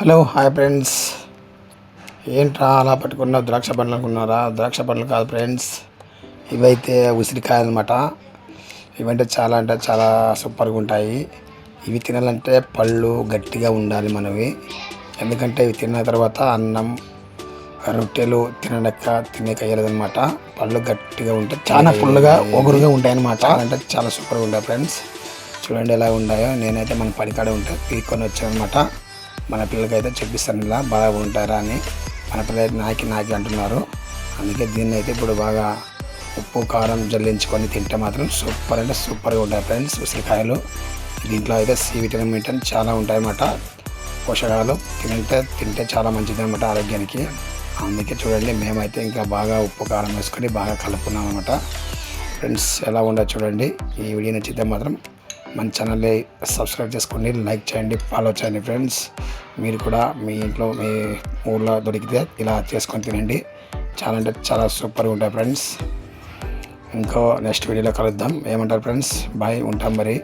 Hello hi friends. ఏంట్రా అలా పట్టుకున్న ద్రాక్ష పండ్లు అనుకున్నారా? ద్రాక్ష పండ్లు కాదు ఫ్రెండ్స్. ఇవైతే ఉసిరికాయ అనమాట ఇవంటే చాలా అంటే చాలా సూపర్గా ఉంటాయి. ఇవి తినాలంటే పళ్ళు గట్టిగా ఉండాలి మనవి. ఎందుకంటే ఇవి తిన్న తర్వాత అన్నం రొట్టెలు తినడక్క తినేకయ్యలేదు అనమాట పళ్ళు గట్టిగా ఉంటే చాలా పుల్లగా ఒగురుగా ఉంటాయన్నమాట. అంటే చాలా సూపర్గా ఉంటాయి ఫ్రెండ్స్. చూడండి ఎలా ఉన్నాయో నేనైతే మన పడికాడ ఉంటే పీక్కొని వచ్చాను అనమాట మన పిల్లలకైతే చూపిస్తాను ఇలా బాగా ఉంటారా అని మన పిల్లలు నాకి నాకి అంటున్నారు. అందుకే దీన్ని అయితే ఇప్పుడు బాగా ఉప్పు కారం జల్లించుకొని తింటే మాత్రం సూపర్ అంటే సూపర్గా ఉంటాయి ఫ్రెండ్స్ ఉసిరికాయలు. దీంట్లో అయితే సి విటమిన్ విటమిన్ చాలా ఉంటాయన్నమాట. పోషకాలు తింటే తింటే చాలా మంచిది అనమాట ఆరోగ్యానికి. అందుకే చూడండి మేమైతే ఇంకా బాగా ఉప్పు కారం వేసుకొని బాగా కలుపుకున్నాం అనమాట ఫ్రెండ్స్ ఎలా ఉండదు చూడండి. ఈ వీడియో నచ్చితే మాత్రం మన ఛానల్ని సబ్స్క్రైబ్ చేసుకోండి లైక్ చేయండి ఫాలో చేయండి ఫ్రెండ్స్ మీరు కూడా మీ ఇంట్లో మీ ఊళ్ళో దొరికితే ఇలా చేసుకొని తినండి. చాలా అంటే చాలా సూపర్గా ఉంటాయి ఫ్రెండ్స్ ఇంకో నెక్స్ట్ వీడియోలో కలుద్దాం. ఏమంటారు ఫ్రెండ్స్ బాయ్ ఉంటాం మరి.